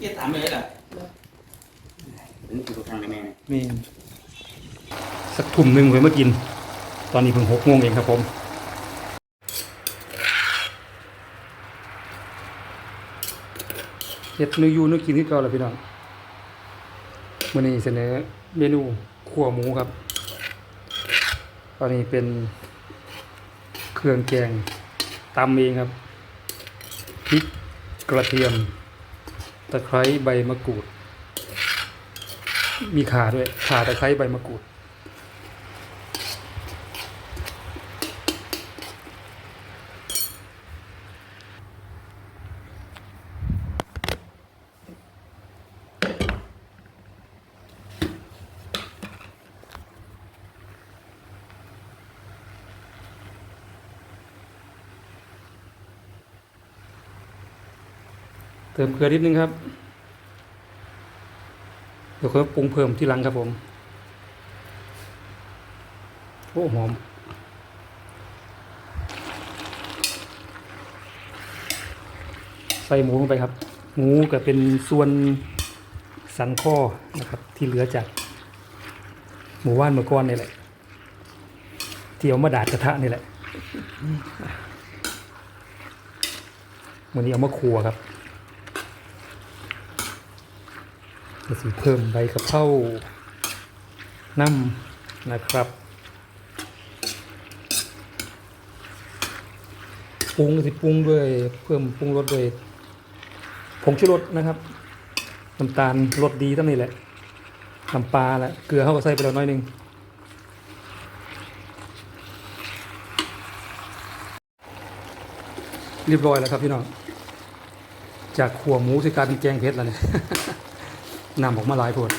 เจ็ดสามเลยแหละนี่คือทางแม่เมนสักทุ่มหนึ่งไว้มากิน ตอนนี้เพิ่งหกโมงเองครับผมเฮ็ดเนื้อยูเนื้อกินที่เก่าแล้วพี่น้องวันนี้เสนอเมนูขั่วหมูครับ ตอนนี้เป็นเครื่องแกงตำเองครับพริกกระเทียม ตะไคร้ใบมะกรูด มีขาด้วยขาตะไคร้ใบมะกรูด เติมเกลือนิดนึงครับ เดี๋ยวเขาปรุงเพิ่มที่หลังครับผมโอ้หอมใส่หมูลงไปครับ หมูก็เป็นส่วนสันข้อนะครับ ที่เหลือจาก หมูว่านเมื่อก่อนนี่แหละที่เอามาดาดกระทะนี่แหละวันนี้เอามาครัวครับ จะสีเพิ่มใบกะเพราน้ำนะครับปรุงสิปรุงด้วยเพิ่มปรุงรสด้วยผงชูรสนะครับน้ำตาลรสดีตั้งนี่แหละน้ำปลาแหละเกลือเขาก็ใส่ไปแล้วน้อยหนึงเรียบร้อยแล้วครับพี่น้องจากขัวหมูสิกลารเป็นแกงเผ็ดแล้วเนี่ย นำออกมาหลายพวด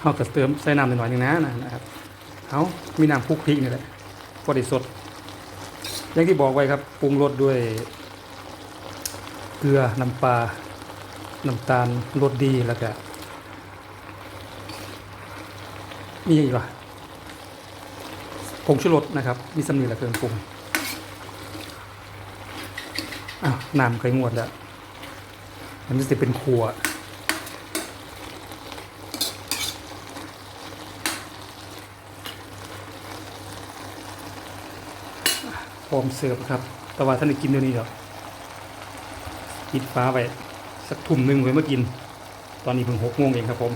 เอากระเติมใส่น้ำหน่อยหนึ่งนะนะครับเอามีน้ำคุกพริกนี่แหละพอด้สด อย่างที่บอกไว้ครับปรุงรสด้วย เกลือน้ำปลาน้ำตาลรสดีแล้วก็มีอีกว่ะผงชูรสนะครับ มีสำนีและเครื่องปรุงอ้าวน้ำเคยงวดแล้ว มันจะเป็นครัวพร้อมเสิร์ฟครับ แต่ว่าท่านได้กินเดี๋ยวนี้เหรอปิดฟ้าไปสักทุ่มหนึ่งไว้มากิน ตอนนี้เพิ่งหกโมงเองครับผม